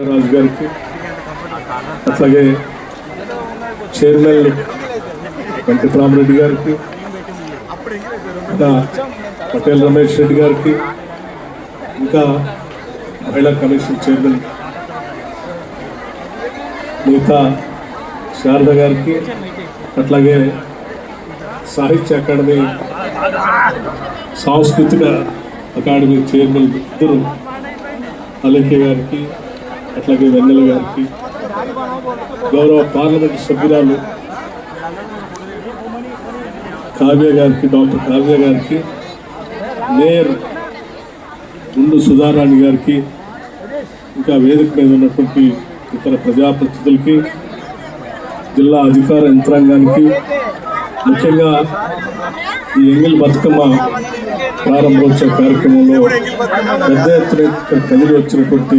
రాజు గారికి అట్లాగే చైర్మన్ వెంకటరామరెడ్డి గారికి ఇంకా పటేల్ రమేష్ రెడ్డి గారికి ఇంకా మహిళా కమిషన్ చైర్మన్ మిగతా శారద గారికి అట్లాగే సాహిత్య అకాడమీ సాంస్కృతిక అకాడమీ చైర్మన్ ఇద్దరు అలేఖ్య గారికి అట్లాగే వెన్నెల గారికి గౌరవ పార్లమెంట్ సభ్యురాలు కావ్య గారికి డాక్టర్ కావ్య గారికి మేయర్ ముందు సుధారాణి గారికి ఇంకా వేదిక మీద ఉన్నటువంటి ఇతర ప్రజాప్రతినిధులకి జిల్లా అధికార యంత్రాంగానికి ముఖ్యంగా ఈ ఎంగిల్ బతుకమ్మ ప్రారంభోత్సవ కార్యక్రమంలో పెద్ద ఎత్తున ఇక్కడ కదిలి వచ్చినటువంటి